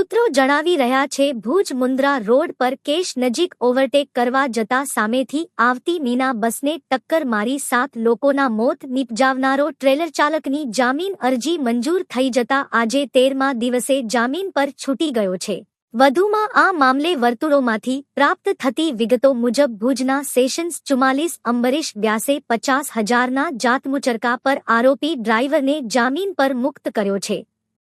સૂત્રો જણાવી રહ્યા છે, ભુજ મુન્દ્રા રોડ પર કેશ નજીક ઓવરટેક કરવા જતા સામેથી આવતી મીના બસને ટક્કર મારી સાત લોકોના મોત નિપજાવનારો ટ્રેલર ચાલકની જામીન અરજી મંજૂર થઈ જતા આજે તેરમા દિવસે જામીન પર છૂટી ગયો છે. વધુમાં આ મામલે વર્તુળોમાંથી પ્રાપ્ત થતી વિગતો મુજબ ભુજના સેશન્સ ચુમ્માલીસ, અંબરીશ વ્યાસે પચાસ હજારના જાતમુચરકા પર આરોપી ડ્રાઈવરને જામીન પર મુક્ત કર્યો છે.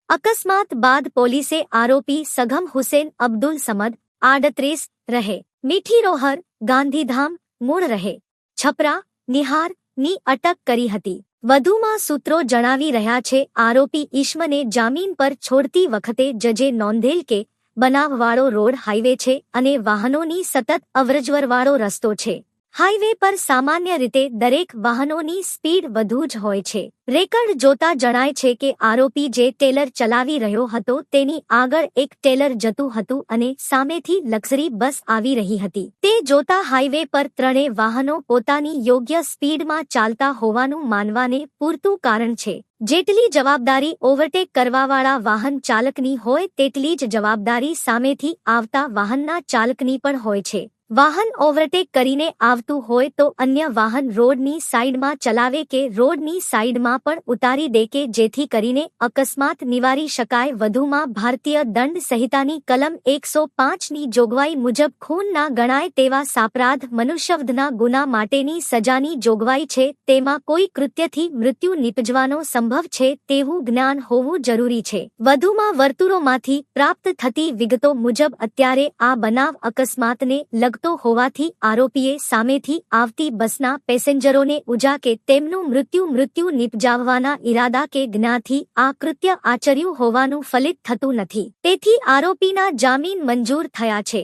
અકસ્માત બાદ પોલીસે આરોપી સઘમ હુસેન અબ્દુલ સમદ આડત્રીસ રહે. મીઠી રોહર, ગાંધીધામ, મૂળ રહે. છપરા, નિહાર, ની અટક કરી હતી. વધુમાં સૂત્રો જણાવી રહ્યા છે, આરોપી ઈશ્મને જામીન પર છોડતી વખતે જજે નોંધેલ કે બનાવવાળો રોડ હાઈવે છે અને વાહનોની સતત અવરજવરવાળો રસ્તો છે. હાઈવે પર સામાન્ય રીતે દરેક વાહનોની સ્પીડ વધુ જ હોય છે. રેકર્ડ જોતા જણાય છે કે આરોપી જે ટેલર ચલાવી રહ્યો હતો તેની આગળ એક ટેલર જતું હતું અને સામેથી લક્ઝરી બસ આવી રહી હતી. તે જોતા હાઈવે પર ત્રણે વાહનો પોતાની યોગ્ય સ્પીડમાં ચાલતા હોવાનું માનવાને પૂરતું કારણ છે. જેટલી જવાબદારી ઓવરટેક કરવાવાળા વાહન ચાલકની હોય તેટલી જ જવાબદારી સામેથી આવતા વાહનના ચાલકની પણ હોય છે. વાહન ઓવરટેક કરીને આવતું હોય તો અન્ય વાહન રોડની સાઈડમાં ચલાવે કે રોડની સાઈડમાં પણ ઉતારી દે કે જેથી કરીને અકસ્માત નિવારી શકાય. વધુમાં ભારતીય દંડ સંહિતાની કલમ એકસો પાંચની જોગવાઈ મુજબ ખૂન ના ગણાય તેવા સાપરાધ મનુષ્યવધના ગુના માટેની સજાની જોગવાઈ છે. તેમાં કોઈ કૃત્યથી મૃત્યુ નિપજવાનો સંભવ છે તેવું જ્ઞાન હોવું જરૂરી છે. વધુમાં વર્તુળોમાંથી પ્રાપ્ત થતી વિગતો મુજબ અત્યારે આ બનાવ અકસ્માતને લગતો હોવાથી આરોપીએ સામેથી આવતી બસના પેસેન્જરોને ઉજા કે તેમનું મૃત્યુ મૃત્યુ નિપજાવવાના ઈરાદા કે જ્ઞાથી આ કૃત્ય આચર્યું હોવાનું ફલિત થતું નથી. તેથી આરોપીના જામીન મંજૂર થયા છે.